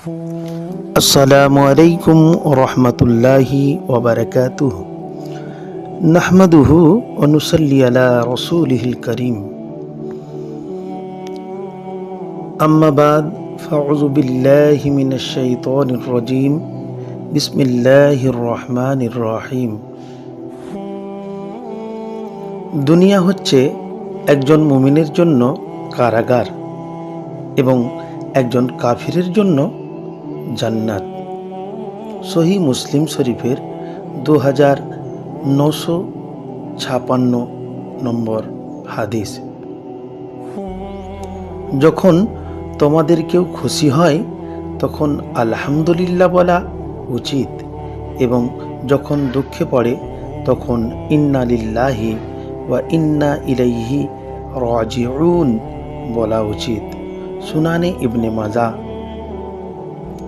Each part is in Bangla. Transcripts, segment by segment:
আসসালামু আলাইকুম রহমতুল্লাহি ওবরকাতুহ নাহমাদুহু অনুসল্লি আলা রসুলহিল করিম। আম্মাবাদ ফাউযু বিল্লাহি মিনাশ শাইতানির রাজিম। বিসমিল্লাহির রহমানির রহিম। দুনিয়া হচ্ছে একজন মুমিনের জন্য কারাগার এবং একজন কাফিরের জন্য জান্নাত। সহি মুসলিম শরীফের দু হাজার নশো ছাপান্ন নম্বর হাদিস। যখন তোমাদের কেউ খুশি হয়, তখন আলহামদুলিল্লাহ বলা উচিত এবং যখন দুঃখে পড়ে, তখন ইন্না লিল্লাহি ওয়া ইন্না ইলাইহি রাজিউন বলা উচিত। সুনানে ইবনে মাজা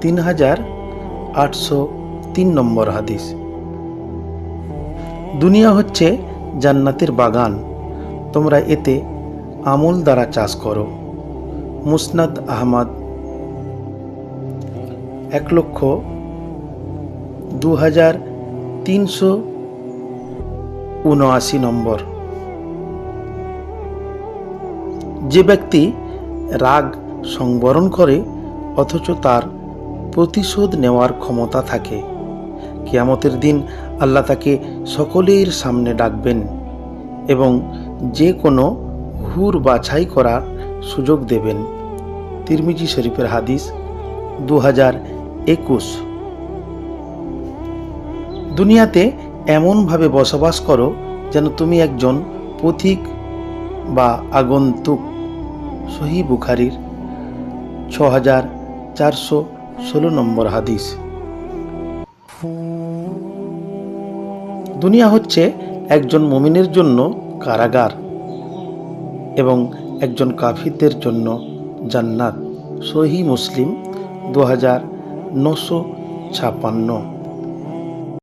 তিন হাজার আটশো তিন নম্বর হাদিস। দুনিয়া হচ্ছে জান্নাতের বাগান। তোমরা এতে আমল দ্বারা চাষ করো। মুসনাদ আহমদ, এক লক্ষ দু হাজার তিনশো উনআশি নম্বর। যে ব্যক্তি রাগ সংবরণ করে, অথচ তার প্রতিশোধ নেওয়ার ক্ষমতা থাকে। কিয়ামতের দিন আল্লাহ তাকে সকলের সামনে ডাকবেন এবং যে কোনো হুর বাছাই করার সুযোগ দেবেন। তিরমিজি শরীফের হাদিস দু হাজার একুশ। দুনিয়াতে এমনভাবে বসবাস করো যেন তুমি একজন পথিক বা আগন্তুক। সহি বুখারির ছ হাজার চারশো ষোলো নম্বর হাদিস। দুনিয়া হচ্ছে একজন মমিনের জন্য কারাগার এবং একজন কাফিরদের জন্য জান্নাত। সহি মুসলিম দু হাজার নশো ছাপান্ন।